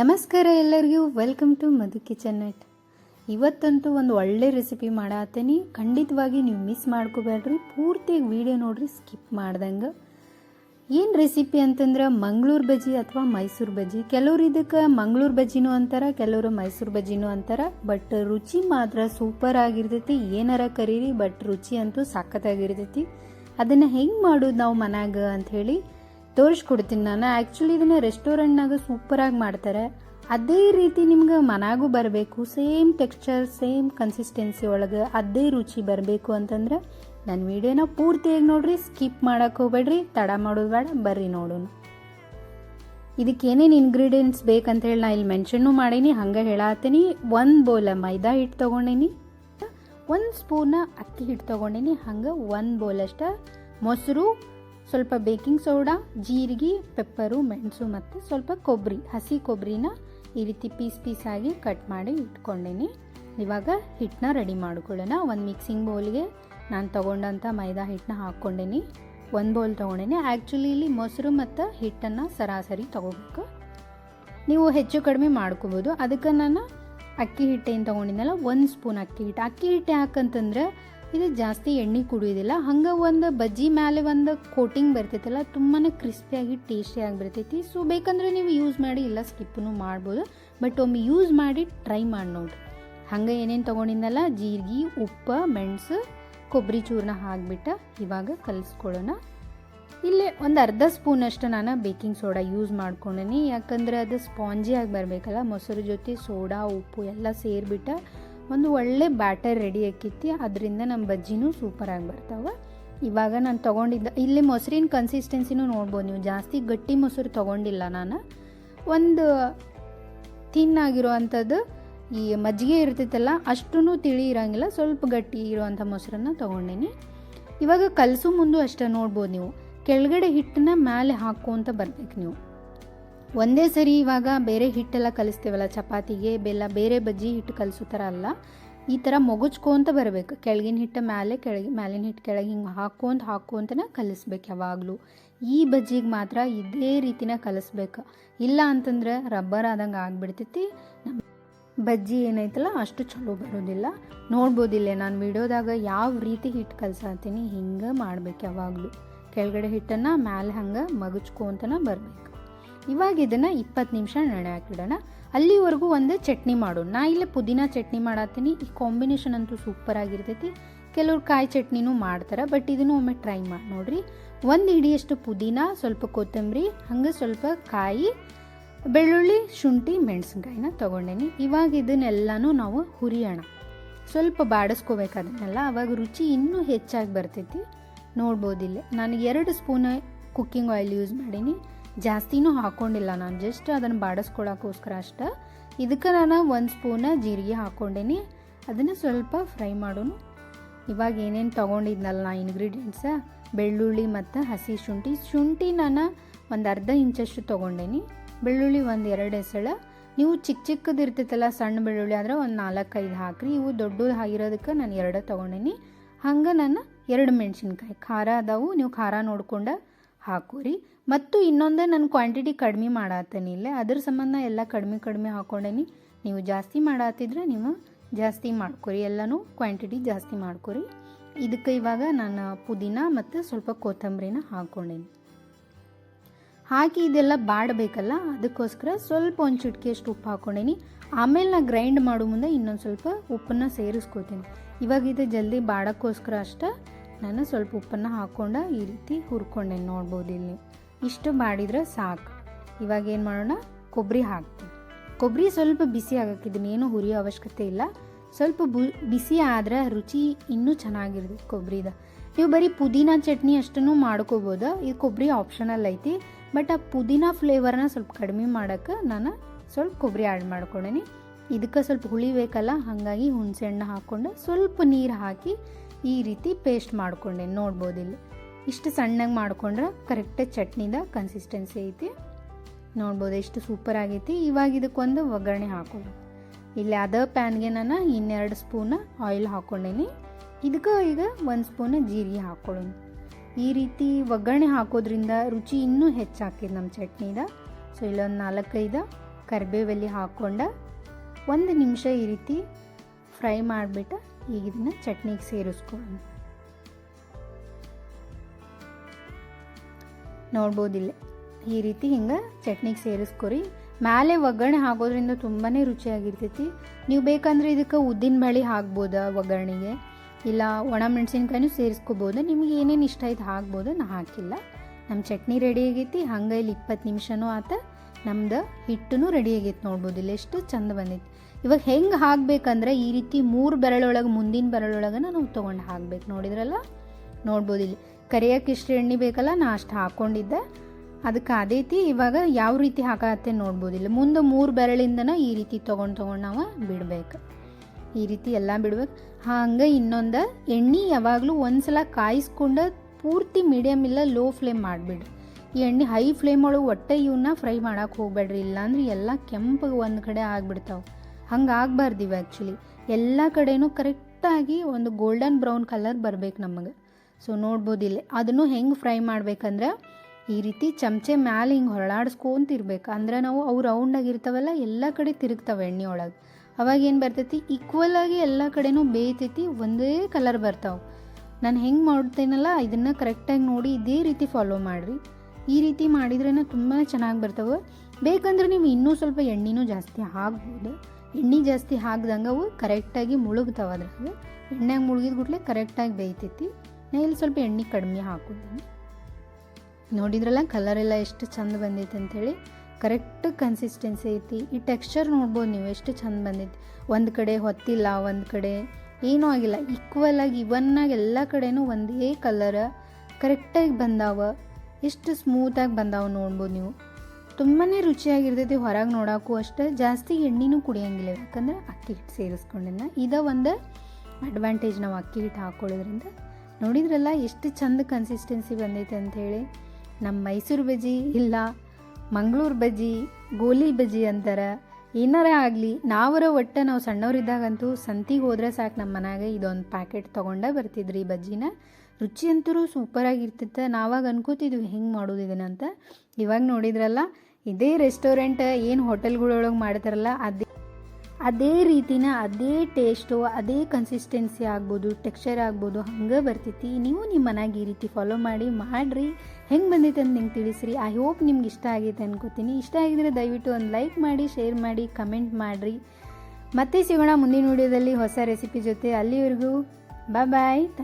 ನಮಸ್ಕಾರ ಎಲ್ಲರಿಗೂ. Welcome to Madhu kitchen net ಇವತ್ತಂತೂ ಒಂದು ಒಳ್ಳೆ ರೆಸಿಪಿ ಮಾಡತ್ತೀನಿ. ಖಂಡಿತವಾಗಿ ನೀವು ಮಿಸ್ ಮಾಡ್ಕೋಬೇಡ್ರಿ. ಪೂರ್ತಿ ವಿಡಿಯೋ ನೋಡ್ರಿ ಸ್ಕಿಪ್ ಮಾಡ್ದಂಗೆ. ಏನು ರೆಸಿಪಿ ಅಂತಂದ್ರೆ ಮಂಗಳೂರು ಬಜ್ಜಿ ಅಥವಾ ಮೈಸೂರು ಬಜ್ಜಿ. ಕೆಲವ್ರು ಇದಕ್ಕೆ ಮಂಗಳೂರು ಬಜ್ಜಿನೂ ಅಂತಾರೆ, ಕೆಲವರು ಮೈಸೂರು ಬಜ್ಜಿನೂ ಅಂತಾರೆ. ಬಟ್ ರುಚಿ ಮಾತ್ರ ಸೂಪರ್ ಆಗಿರ್ತೈತಿ. ಏನಾರ ಕರೀರಿ ಬಟ್ ರುಚಿ ಅಂತೂ ಸಖತ್ತಾಗಿರ್ತೈತಿ. ಅದನ್ನು ಹೆಂಗೆ ಮಾಡೋದು ನಾವು ಮನ್ಯಾಗ ಅಂಥೇಳಿ ತೋರಿಸ್ಕೊಡ್ತೀನಿ ನಾನು. ಆ್ಯಕ್ಚುಲಿ ಇದನ್ನು ರೆಸ್ಟೋರೆಂಟ್ನಾಗ ಸೂಪರಾಗಿ ಮಾಡ್ತಾರೆ. ಅದೇ ರೀತಿ ನಿಮ್ಗೆ ಮನಾಗೂ ಬರಬೇಕು ಸೇಮ್ ಟೆಕ್ಸ್ಚರ್ ಸೇಮ್ ಕನ್ಸಿಸ್ಟೆನ್ಸಿ ಒಳಗೆ ಅದೇ ರುಚಿ ಬರಬೇಕು ಅಂತಂದ್ರೆ ನನ್ನ ವಿಡಿಯೋನ ಪೂರ್ತಿಯಾಗಿ ನೋಡ್ರಿ ಸ್ಕಿಪ್ ಮಾಡೋಕೆ ಹೋಗ್ಬೇಡ್ರಿ, ತಡ ಮಾಡೋದು ಬೇಡ, ಬರ್ರಿ ನೋಡೋಣ. ಇದಕ್ಕೆ ಏನೇನು ಇಂಗ್ರೀಡಿಯೆಂಟ್ಸ್ ಬೇಕಂತ ಹೇಳಿ ನಾ ಇಲ್ಲಿ ಮೆನ್ಷನ್ನು ಮಾಡೀನಿ, ಹಂಗೆ ಹೇಳತ್ತೀನಿ ಒಂದು ಬೌಲ ಮೈದಾ ಹಿಟ್ಟು ತೊಗೊಂಡೀನಿ, ಒಂದು ಸ್ಪೂನ ಅಕ್ಕಿ ಹಿಟ್ಟು ತೊಗೊಂಡೀನಿ, ಹಂಗೆ ಒಂದು ಬೋಲಷ್ಟ ಮೊಸರು ಸ್ವಲ್ಪ ಬೇಕಿಂಗ್ ಸೋಡಾ, ಜೀರಿಗೆ, ಪೆಪ್ಪರು, ಮೆಣಸು ಮತ್ತು ಸ್ವಲ್ಪ ಕೊಬ್ಬರಿ, ಹಸಿ ಕೊಬ್ಬರಿನ ಈ ರೀತಿ ಪೀಸ್ ಪೀಸಾಗಿ ಕಟ್ ಮಾಡಿ ಇಟ್ಕೊಂಡೀನಿ. ಇವಾಗ ಹಿಟ್ಟನ್ನ ರೆಡಿ ಮಾಡ್ಕೊಳ್ಳೋಣ. ಒಂದು ಮಿಕ್ಸಿಂಗ್ ಬೌಲ್ಗೆ ನಾನು ತೊಗೊಂಡಂಥ ಮೈದಾ ಹಿಟ್ಟನ್ನ ಹಾಕ್ಕೊಂಡೀನಿ. ಒಂದು ಬೌಲ್ ತೊಗೊಂಡೇನಿ. ಆ್ಯಕ್ಚುಲಿ ಇಲ್ಲಿ ಮೊಸರು ಮತ್ತು ಹಿಟ್ಟನ್ನು ಸರಾಸರಿ ತೊಗೋಬೇಕು. ನೀವು ಹೆಚ್ಚು ಕಡಿಮೆ ಮಾಡ್ಕೋಬೋದು. ಅದಕ್ಕೆ ನಾನು ಅಕ್ಕಿ ಹಿಟ್ಟೇನು ತೊಗೊಂಡಿದ್ದಲ್ಲ ಒಂದು ಸ್ಪೂನ್ ಅಕ್ಕಿ ಹಿಟ್ಟು. ಅಕ್ಕಿ ಹಿಟ್ಟು ಯಾಕಂತಂದ್ರೆ ಇದು ಜಾಸ್ತಿ ಎಣ್ಣೆ ಕುಡಿಯೋದಿಲ್ಲ ಹಂಗೆ ಒಂದು ಬಜ್ಜಿ ಮೇಲೆ ಒಂದು ಕೋಟಿಂಗ್ ಬರ್ತೈತಲ್ಲ ತುಂಬಾ ಕ್ರಿಸ್ಪಿಯಾಗಿ ಟೇಸ್ಟಿಯಾಗಿ ಬರ್ತೈತಿ ಸೊ ಬೇಕಂದ್ರೆ ನೀವು ಯೂಸ್ ಮಾಡಿ ಇಲ್ಲ ಸ್ಕಿಪ್ಪನ್ನು ಮಾಡ್ಬೋದು. ಬಟ್ ಒಮ್ಮೆ ಯೂಸ್ ಮಾಡಿ ಟ್ರೈ ಮಾಡಿ ನೋಡಿರಿ. ಹಂಗೆ ಏನೇನು ತೊಗೊಂಡಿದ್ದಲ್ಲ ಜೀರಿಗೆ, ಉಪ್ಪು, ಮೆಣಸು ಕೊಬ್ಬರಿ ಚೂರ್ನ ಹಾಕ್ಬಿಟ್ಟು ಇವಾಗ ಕಲಿಸ್ಕೊಳ್ಳೋಣ. ಇಲ್ಲೇ ಒಂದು ಅರ್ಧ ಸ್ಪೂನಷ್ಟು ನಾನು ಬೇಕಿಂಗ್ ಸೋಡಾ ಯೂಸ್ ಮಾಡ್ಕೊಂಡೀನಿ. ಯಾಕಂದ್ರೆ ಅದು ಸ್ಪಾಂಜಿಯಾಗಿ ಬರಬೇಕಲ್ಲ, ಮೊಸರು ಜೊತೆ ಸೋಡಾ ಉಪ್ಪು ಎಲ್ಲ ಸೇರಿಬಿಟ್ಟು ಒಂದು ಒಳ್ಳೆ ಬ್ಯಾಟರ್ ರೆಡಿ ಹಾಕಿತ್ತಿ ಅದರಿಂದ ನಮ್ಮ ಬಜ್ಜಿನೂ ಸೂಪರಾಗಿ ಬರ್ತಾವೆ. ಇವಾಗ ನಾನು ತೊಗೊಂಡಿದ್ದ, ಇಲ್ಲಿ ಮೊಸರಿನ ಕನ್ಸಿಸ್ಟೆನ್ಸಿನೂ ನೋಡ್ಬೋದು ನೀವು, ಜಾಸ್ತಿ ಗಟ್ಟಿ ಮೊಸರು ತೊಗೊಂಡಿಲ್ಲ ನಾನು. ಒಂದು ತಿನ್ನಾಗಿರುವಂಥದ್ದು ಈ ಮಜ್ಜಿಗೆ ಇರ್ತೈತಲ್ಲ ಅಷ್ಟೂ ತಿಳಿ ಇರೋಂಗಿಲ್ಲ, ಸ್ವಲ್ಪ ಗಟ್ಟಿ ಇರುವಂಥ ಮೊಸರನ್ನ ತೊಗೊಂಡೀನಿ. ಇವಾಗ ಕಲಸು ಮುಂದೂ ಅಷ್ಟೇ ನೋಡ್ಬೋದು ನೀವು, ಕೆಳಗಡೆ ಹಿಟ್ಟನ್ನ ಮೇಲೆ ಹಾಕ್ಕೊಂತ ಬರ್ಬೇಕು ನೀವು. ಒಂದೇ ಸರಿ ಇವಾಗ ಬೇರೆ ಹಿಟ್ಟೆಲ್ಲ ಕಲಿಸ್ತೇವಲ್ಲ, ಚಪಾತಿಗೆ, ಬೆಲ್ಲ, ಬೇರೆ ಬಜ್ಜಿ ಹಿಟ್ಟು ಕಲಿಸೋ ಥರ ಅಲ್ಲ. ಈ ಥರ ಮೊಗಚ್ಕೊಂತ ಬರಬೇಕು. ಕೆಳಗಿನ ಹಿಟ್ಟು ಮೇಲೆ, ಕೆಳಗೆ ಮ್ಯಾಲಿನ ಹಿಟ್ಟು ಕೆಳಗೆ ಹಿಂಗೆ ಹಾಕ್ಕೊಂತ ಹಾಕ್ಕೊಂತನ ಕಲಿಸ್ಬೇಕು ಯಾವಾಗಲೂ. ಈ ಬಜ್ಜಿಗೆ ಮಾತ್ರ ಇದೇ ರೀತಿನ ಕಲಿಸ್ಬೇಕು. ಇಲ್ಲ ಅಂತಂದ್ರೆ ರಬ್ಬರ್ ಆದಂಗೆ ಆಗಿಬಿಡ್ತೈತಿ. ನಮ್ಮ ಬಜ್ಜಿ ಏನೈತಲ್ಲ, ಅಷ್ಟು ಚಲೋ ಬರೋದಿಲ್ಲ. ನೋಡ್ಬೋದಿಲ್ಲ ನಾನು ವಿಡಿಯೋದಾಗ ಯಾವ ರೀತಿ ಹಿಟ್ಟು ಕಲ್ಸಾತೀನಿ, ಹಿಂಗೆ ಮಾಡ್ಬೇಕು ಯಾವಾಗಲೂ. ಕೆಳಗಡೆ ಹಿಟ್ಟನ್ನು ಮ್ಯಾಲೆ ಹಂಗೆ ಮಗುಚ್ಕೊಂತನ ಬರಬೇಕು. ಇವಾಗ ಇದನ್ನು ಇಪ್ಪತ್ತು ನಿಮಿಷ ನೆನೆ ಹಾಕಿಡೋಣ ಅಲ್ಲಿವರೆಗೂ ಒಂದು ಚಟ್ನಿ ಮಾಡೋಣ. ನಾ ಇಲ್ಲೇ ಪುದೀನ ಚಟ್ನಿ ಮಾಡತ್ತೀನಿ. ಈ ಕಾಂಬಿನೇಷನ್ ಅಂತೂ ಸೂಪರ್ ಆಗಿರ್ತೈತಿ. ಕೆಲವ್ರು ಕಾಯಿ ಚಟ್ನಿನೂ ಮಾಡ್ತಾರೆ ಬಟ್ ಇದನ್ನು ಒಮ್ಮೆ ಟ್ರೈ ಮಾಡಿ ನೋಡಿರಿ. ಒಂದು ಹಿಡಿಯಷ್ಟು ಪುದೀನ, ಸ್ವಲ್ಪ ಕೊತ್ತಂಬರಿ, ಹಂಗೆ ಸ್ವಲ್ಪ ಕಾಯಿ, ಬೆಳ್ಳುಳ್ಳಿ, ಶುಂಠಿ, ಮೆಣಸಿನ್ಕಾಯಿನ ತೊಗೊಂಡೇನಿ. ಇವಾಗ ಇದನ್ನೆಲ್ಲನೂ ನಾವು ಹುರಿಯೋಣ. ಸ್ವಲ್ಪ ಬಾಡಿಸ್ಕೋಬೇಕು ಅದನ್ನೆಲ್ಲ. ಅವಾಗ ರುಚಿ ಇನ್ನೂ ಹೆಚ್ಚಾಗಿ ಬರ್ತೈತಿ. ನೋಡ್ಬೋದಿಲ್ಲ ನಾನು ಎರಡು ಸ್ಪೂನ್ ಕುಕ್ಕಿಂಗ್ ಆಯಿಲ್ ಯೂಸ್ ಮಾಡೀನಿ. ಜಾಸ್ತಿನೂ ಹಾಕ್ಕೊಂಡಿಲ್ಲ ನಾನು. ಜಸ್ಟ್ ಅದನ್ನು ಬಾಡಿಸ್ಕೊಳಕ್ಕೋಸ್ಕರ ಅಷ್ಟೆ. ಇದಕ್ಕೆ ನಾನು ಒಂದು ಸ್ಪೂನ ಜೀರಿಗೆ ಹಾಕ್ಕೊಂಡೇನಿ. ಅದನ್ನು ಸ್ವಲ್ಪ ಫ್ರೈ ಮಾಡೋನು ಇವಾಗ ಏನೇನು ತೊಗೊಂಡಿದ್ನಲ್ಲ ನಾ ಇಂಗ್ರೀಡಿಯೆಂಟ್ಸ ಬೆಳ್ಳುಳ್ಳಿ ಮತ್ತು ಹಸಿ ಶುಂಠಿ. ಶುಂಠಿ ನಾನು ಒಂದು ಅರ್ಧ ಇಂಚಷ್ಟು ತೊಗೊಂಡೇನಿ. ಬೆಳ್ಳುಳ್ಳಿ ಒಂದು ಎರಡು ಎಸಳ. ನೀವು ಚಿಕ್ಕ ಚಿಕ್ಕದು ಇರ್ತೈತಲ್ಲ, ಸಣ್ಣ ಬೆಳ್ಳುಳ್ಳಿ ಆದರೆ ಒಂದು ನಾಲ್ಕೈದು ಹಾಕ್ರಿ. ಇವು ದೊಡ್ಡದು ಆಗಿರೋದಕ್ಕೆ ನಾನು ಎರಡು ತೊಗೊಂಡೇನಿ. ಹಂಗೆ ನಾನು ಎರಡು ಮೆಣಸಿನ್ಕಾಯಿ ಖಾರ ಅದಾವು. ನೀವು ಖಾರ ನೋಡ್ಕೊಂಡು ಹಾಕೋರಿ. ಮತ್ತು ಇನ್ನೊಂದೇ ನನ್ನ ಕ್ವಾಂಟಿಟಿ ಕಡಿಮೆ ಮಾಡತ್ತೇನೆ ಇಲ್ಲ. ಅದ್ರ ಸಂಬಂಧ ಎಲ್ಲ ಕಡಿಮೆ ಕಡಿಮೆ ಹಾಕೊಂಡೇನಿ. ನೀವು ಜಾಸ್ತಿ ಮಾಡತ್ತಿದ್ರೆ ನೀವು ಜಾಸ್ತಿ ಮಾಡ್ಕೊರಿ. ಎಲ್ಲನೂ ಕ್ವಾಂಟಿಟಿ ಜಾಸ್ತಿ ಮಾಡ್ಕೊರಿ. ಇದಕ್ಕೆ ಇವಾಗ ನಾನು ಪುದೀನ ಮತ್ತು ಸ್ವಲ್ಪ ಕೊತ್ತಂಬರಿನ ಹಾಕ್ಕೊಂಡೇನಿ ಹಾಕಿ ಇದೆಲ್ಲ ಬಾಡಬೇಕಲ್ಲ, ಅದಕ್ಕೋಸ್ಕರ ಸ್ವಲ್ಪ ಒಂದು ಚಿಟಿಕೆಯಷ್ಟು ಉಪ್ಪು ಹಾಕ್ಕೊಂಡೇನಿ ಆಮೇಲೆ ನಾ ಗ್ರೈಂಡ್ ಮಾಡೋ ಮುಂದೆ ಇನ್ನೊಂದು ಸ್ವಲ್ಪ ಉಪ್ಪನ್ನು ಸೇರಿಸ್ಕೋತೀನಿ. ಇವಾಗ ಇದು ಜಲ್ದಿ ಬಾಡೋಕ್ಕೋಸ್ಕರ ಅಷ್ಟೇ ನಾನು ಸ್ವಲ್ಪ ಉಪ್ಪನ್ನು ಹಾಕ್ಕೊಂಡು ಈ ರೀತಿ ಹುರ್ಕೊಂಡೆ, ನೋಡ್ಬೋದು ಇಲ್ಲಿ. ಇಷ್ಟು ಮಾಡಿದ್ರೆ ಸಾಕು. ಇವಾಗ ಏನು ಮಾಡೋಣ? ಕೊಬ್ಬರಿ ಹಾಕ್ತೀನಿ. ಕೊಬ್ಬರಿ ಸ್ವಲ್ಪ ಬಿಸಿ ಆಗಕ್ಕಿದ್ದೀನಿ ಏನೂ ಹುರಿಯೋ ಅವಶ್ಯಕತೆ ಇಲ್ಲ. ಸ್ವಲ್ಪ ಬು, ಬಿಸಿ ಆದ್ರೆ ರುಚಿ ಇನ್ನೂ ಚೆನ್ನಾಗಿರುತ್ತೆ ಕೊಬ್ಬರಿದ ನೀವು ಬರೀ ಪುದೀನ ಚಟ್ನಿ ಅಷ್ಟನ್ನು ಮಾಡ್ಕೋಬೋದು. ಇದು ಕೊಬ್ಬರಿ ಆಪ್ಷನಲ್ ಐತಿ. ಬಟ್ ಆ ಪುದೀನ ಫ್ಲೇವರ್ನ ಸ್ವಲ್ಪ ಕಡಿಮೆ ಮಾಡೋಕ್ಕೆ ನಾನು ಸ್ವಲ್ಪ ಕೊಬ್ಬರಿ ಆ್ಯಡ್ ಮಾಡ್ಕೊಂಡೇನಿ. ಇದಕ್ಕೆ ಸ್ವಲ್ಪ ಹುಳಿ ಬೇಕಲ್ಲ, ಹಾಗಾಗಿ ಹುಣಸೆಹಣ್ಣು ಹಾಕ್ಕೊಂಡು ಸ್ವಲ್ಪ ನೀರು ಹಾಕಿ ಈ ರೀತಿ ಪೇಸ್ಟ್ ಮಾಡ್ಕೊಂಡೆ ಇಲ್ಲಿ. ಇಷ್ಟು ಸಣ್ಣಗೆ ಮಾಡ್ಕೊಂಡ್ರೆ ಕರೆಕ್ಟಾಗಿ ಚಟ್ನಿದ ಕನ್ಸಿಸ್ಟೆನ್ಸಿ ಐತಿ. ನೋಡ್ಬೋದು ಎಷ್ಟು ಸೂಪರ್ ಆಗೈತಿ. ಇವಾಗ ಇದಕ್ಕೊಂದು ಒಗ್ಗರಣೆ ಹಾಕೋದು ಇಲ್ಲಿ ಅದ ಪ್ಯಾನ್ಗೆ ನಾನು ಇನ್ನೆರಡು ಸ್ಪೂನ್ ಆಯಿಲ್ ಹಾಕ್ಕೊಂಡೇನಿ ಇದಕ್ಕೆ ಈಗ ಒಂದು ಸ್ಪೂನ್ ಜೀರಿಗೆ ಹಾಕ್ಕೊಳ್ಳೋಣ ಈ ರೀತಿ ಒಗ್ಗರಣೆ ಹಾಕೋದ್ರಿಂದ ರುಚಿ ಇನ್ನೂ ಹೆಚ್ಚಾಕಿದೆ ನಮ್ಮ ಚಟ್ನಿದ. ಸೊ ಇಲ್ಲೊಂದು ನಾಲ್ಕೈದು ಕರಿಬೇವಲ್ಲಿ ಹಾಕ್ಕೊಂಡು ಒಂದು ನಿಮಿಷ ಈ ರೀತಿ ಫ್ರೈ ಮಾಡಿಬಿಟ್ಟು ಈಗ ಇದನ್ನು ಚಟ್ನಿಗೆ ಸೇರಿಸ್ಕೊಳ್ಳೋಣ. ನೋಡ್ಬೋದಿಲ್ಲ. ಈ ರೀತಿ ಹಿಂಗೆ ಚಟ್ನಿಗೆ ಸೇರಿಸ್ಕೊರಿ. ಮೇಲೆ ಒಗ್ಗರಣೆ ಹಾಕೋದ್ರಿಂದ ತುಂಬಾ ರುಚಿಯಾಗಿರ್ತೈತಿ. ನೀವು ಬೇಕಂದ್ರೆ ಇದಕ್ಕೆ ಉದ್ದಿನ ಬಳಿ ಹಾಕ್ಬೋದ ಒಗ್ಗರಣೆಗೆ? ಇಲ್ಲ ಒಣ ಮೆಣಸಿನ್ಕಾಯಿನೂ ಸೇರಿಸ್ಕೋಬೋದು. ನಿಮ್ಗೆ ಏನೇನು ಇಷ್ಟ ಆಯ್ತು ಹಾಕ್ಬೋದು. ನಾ ಹಾಕಿಲ್ಲ. ನಮ್ಮ ಚಟ್ನಿ ರೆಡಿ ಆಗೈತಿ. ಹಂಗೆ ಇಲ್ಲಿ ಇಪ್ಪತ್ತು ನಿಮಿಷನೂ ಆತ. ನಮ್ದು ಹಿಟ್ಟು ರೆಡಿ ನೋಡ್ಬೋದು. ಇಲ್ಲಿ ಎಷ್ಟು ಚಂದ ಬಂದಿತ್ತು. ಇವಾಗ ಹೆಂಗೆ ಹಾಕ್ಬೇಕಂದ್ರೆ ಈ ರೀತಿ ಮೂರು ಬೆರಳೊಳಗೆ, ಮುಂದಿನ ಬೆರಳೊಳಗೆ ನಾವು ತೊಗೊಂಡು ಹಾಕ್ಬೇಕು. ನೋಡಿದ್ರಲ್ಲ? ನೋಡ್ಬೋದು ಇಲ್ಲಿ. ಕರಿಯಕ್ಕೆ ಇಷ್ಟು ಎಣ್ಣೆ ಬೇಕಲ್ಲ, ನಾ ಅಷ್ಟು ಹಾಕ್ಕೊಂಡಿದ್ದೆ ಅದಕ್ಕೆ ಅದೈತಿ ಇವಾಗ ಯಾವ ರೀತಿ ಹಾಕತ್ತೆ ನೋಡ್ಬೋದಿಲ್ಲ ಮುಂದೆ ಮೂರು ಬೆರಳಿಂದನ ಈ ರೀತಿ ತೊಗೊಂಡು ತೊಗೊಂಡು ನಾವು ಬಿಡ್ಬೇಕು. ಈ ರೀತಿ ಎಲ್ಲ ಬಿಡ್ಬೇಕು. ಹಂಗೆ ಇನ್ನೊಂದು ಎಣ್ಣೆ ಯಾವಾಗಲೂ ಒಂದು ಸಲ ಕಾಯಿಸ್ಕೊಂಡು ಪೂರ್ತಿ ಮೀಡಿಯಮ್ ಇಲ್ಲ ಲೋ ಫ್ಲೇಮ್ ಮಾಡಿಬಿಡ್ರಿ. ಎಣ್ಣೆ ಹೈ ಫ್ಲೇಮ್ ಒಳಗೆ ಒಟ್ಟೆ ಇವನ್ನ ಫ್ರೈ ಮಾಡೋಕೆ ಹೋಗ್ಬೇಡ್ರಿ, ಇಲ್ಲಾಂದ್ರೆ ಎಲ್ಲ ಕೆಂಪಗೆ ಒಂದು ಕಡೆ ಆಗಿಬಿಡ್ತಾವೆ. ಹಂಗೆ ಆಗಬಾರ್ದು ಇವು ಆ್ಯಕ್ಚುಲಿ ಎಲ್ಲ ಕಡೆನೂ ಕರೆಕ್ಟಾಗಿ ಒಂದು ಗೋಲ್ಡನ್ ಬ್ರೌನ್ ಕಲರ್ ಬರಬೇಕು ನಮಗೆ. ಸೊ ನೋಡ್ಬೋದು ಇಲ್ಲಿ. ಅದನ್ನು ಹೆಂಗೆ ಫ್ರೈ ಮಾಡ್ಬೇಕಂದ್ರೆ, ಈ ರೀತಿ ಚಮಚೆ ಮ್ಯಾಲೆ ಹಿಂಗೆ ಹೊರಳಾಡಿಸ್ಕೊಂತಿರ್ಬೇಕು ಅಂದ್ರೆ ನಾವು ಅವು ರೌಂಡಾಗಿರ್ತಾವಲ್ಲ ಎಲ್ಲ ಕಡೆ ತಿರುಗ್ತಾವೆ ಎಣ್ಣೆ ಒಳಗೆ. ಅವಾಗ ಏನು ಬರ್ತೈತಿ? ಈಕ್ವಲ್ ಆಗಿ ಎಲ್ಲ ಕಡೆನೂ ಬೇಯ್ತೈತಿ, ಒಂದೇ ಕಲರ್ ಬರ್ತಾವೆ. ನಾನು ಹೆಂಗೆ ಮಾಡ್ತೇನಲ್ಲ, ಇದನ್ನು ಕರೆಕ್ಟಾಗಿ ನೋಡಿ ಇದೇ ರೀತಿ ಫಾಲೋ ಮಾಡಿರಿ. ಈ ರೀತಿ ಮಾಡಿದ್ರೇ ತುಂಬಾ ಚೆನ್ನಾಗಿ ಬರ್ತವೆ. ಬೇಕಂದ್ರೆ ನೀವು ಇನ್ನೂ ಸ್ವಲ್ಪ ಎಣ್ಣೆನೂ ಜಾಸ್ತಿ ಹಾಕ್ಬೋದು. ಎಣ್ಣೆ ಜಾಸ್ತಿ ಹಾಕ್ದಂಗೆ ಅವು ಕರೆಕ್ಟಾಗಿ ಮುಳುಗ್ತಾವೆ ಅದ್ರಾಗ. ಎಣ್ಣೆಗೆ ಮುಳುಗಿದ ಗುಟ್ಲೆ ಕರೆಕ್ಟಾಗಿ ಬೇಯ್ತೈತಿ. ನಾ ಇಲ್ಲಿ ಸ್ವಲ್ಪ ಎಣ್ಣೆ ಕಡಿಮೆ ಹಾಕೋತೀನಿ ನೋಡಿದ್ರಲ್ಲ ಕಲರ್ ಎಲ್ಲ ಎಷ್ಟು ಚಂದ ಬಂದೈತೆ ಅಂಥೇಳಿ ಕರೆಕ್ಟ್ ಕನ್ಸಿಸ್ಟೆನ್ಸಿ ಐತಿ. ಈ ಟೆಕ್ಸ್ಚರ್ ನೋಡ್ಬೋದು ನೀವು ಎಷ್ಟು ಚಂದ ಬಂದೈತಿ. ಒಂದು ಕಡೆ ಹೊತ್ತಿಲ್ಲ, ಒಂದು ಕಡೆ ಏನೂ ಆಗಿಲ್ಲ. ಈಕ್ವಲ್ ಆಗಿ ಇವನ್ನಾಗಿ ಎಲ್ಲ ಕಡೆಯೂ ಒಂದೇ ಕಲರ್ ಕರೆಕ್ಟಾಗಿ ಬಂದಾವ. ಎಷ್ಟು ಸ್ಮೂತಾಗಿ ಬಂದಾವ ನೋಡ್ಬೋದು ನೀವು. ತುಂಬಾ ರುಚಿಯಾಗಿರ್ತೈತಿ ಹೊರಗೆ ನೋಡೋಕ್ಕೂ ಅಷ್ಟೇ. ಜಾಸ್ತಿ ಎಣ್ಣೆನೂ ಕುಡಿಯೋಂಗಿಲ್ಲ. ಯಾಕಂದ್ರೆ ಅಕ್ಕಿ ಹಿಟ್ಟು ಸೇರಿಸ್ಕೊಂಡಿಲ್ಲ ಇದು ಒಂದು ಅಡ್ವಾಂಟೇಜ್ ನಾವು ಅಕ್ಕಿ ಹಿಟ್ಟು ಹಾಕ್ಕೊಳ್ಳೋದ್ರಿಂದ ನೋಡಿದ್ರಲ್ಲ ಎಷ್ಟು ಚಂದ ಕನ್ಸಿಸ್ಟೆನ್ಸಿ ಬಂದೈತೆ ಅಂಥೇಳಿ ನಮ್ಮ ಮೈಸೂರು ಬಜ್ಜಿ ಇಲ್ಲ, ಮಂಗಳೂರು ಬಜ್ಜಿ, ಗೋಲಿ ಬಜ್ಜಿ ಅಂತಾರೆ. ಏನಾರ ಆಗಲಿ, ನಾವರ ಒಟ್ಟು ನಾವು ಸಣ್ಣವರಿದ್ದಾಗಂತೂ ಸಂತಿಗೆ ಹೋದ್ರೆ ಸಾಕು ನಮ್ಮ ಮನ್ಯಾಗ ಇದೊಂದು ಪ್ಯಾಕೆಟ್ ತೊಗೊಂಡೇ ಬರ್ತಿದ್ರಿ ಈ ಬಜ್ಜಿನ. ರುಚಿ ಅಂತೂ ಸೂಪರಾಗಿರ್ತಿತ್ತು ನಾವಾಗ ಅನ್ಕೋತಿದ್ವಿ ಹೆಂಗೆ ಮಾಡೋದು ಇವಾಗ ನೋಡಿದ್ರಲ್ಲ, ಇದೇ ರೆಸ್ಟೋರೆಂಟ್ ಏನು ಹೋಟೆಲ್ಗಳೊಳಗೆ ಮಾಡ್ತಾರಲ್ಲ, ಅದೇ ಅದೇ ರೀತಿನ, ಅದೇ ಟೇಸ್ಟು, ಅದೇ ಕನ್ಸಿಸ್ಟೆನ್ಸಿ ಆಗ್ಬೋದು ಟೆಕ್ಸ್ಚರ್ ಆಗ್ಬೋದು, ಹಂಗೆ ಬರ್ತೈತಿ. ನೀವು ನಿಮ್ಮ ಮನೆಗೆ ಈ ರೀತಿ ಫಾಲೋ ಮಾಡಿ, ಮಾಡಿರಿ. ಹೆಂಗೆ ಬಂದೈತೆ ಅಂತ ನಿಮ್ಗೆ ತಿಳಿಸ್ರಿ. ಐ ಹೋಪ್ ನಿಮ್ಗೆ ಇಷ್ಟ ಆಗೈತೆ ಅನ್ಕೋತೀನಿ. ಇಷ್ಟ ಆಗಿದ್ರೆ ದಯವಿಟ್ಟು ಒಂದು ಲೈಕ್ ಮಾಡಿ ಶೇರ್ ಮಾಡಿ ಕಮೆಂಟ್ ಮಾಡಿರಿ. ಮತ್ತೆ ಸಿಗೋಣ ಮುಂದಿನ ವಿಡಿಯೋದಲ್ಲಿ ಹೊಸ ರೆಸಿಪಿ ಜೊತೆ. ಅಲ್ಲಿವರೆಗೂ ಬಾಯ್ ಬಾಯ್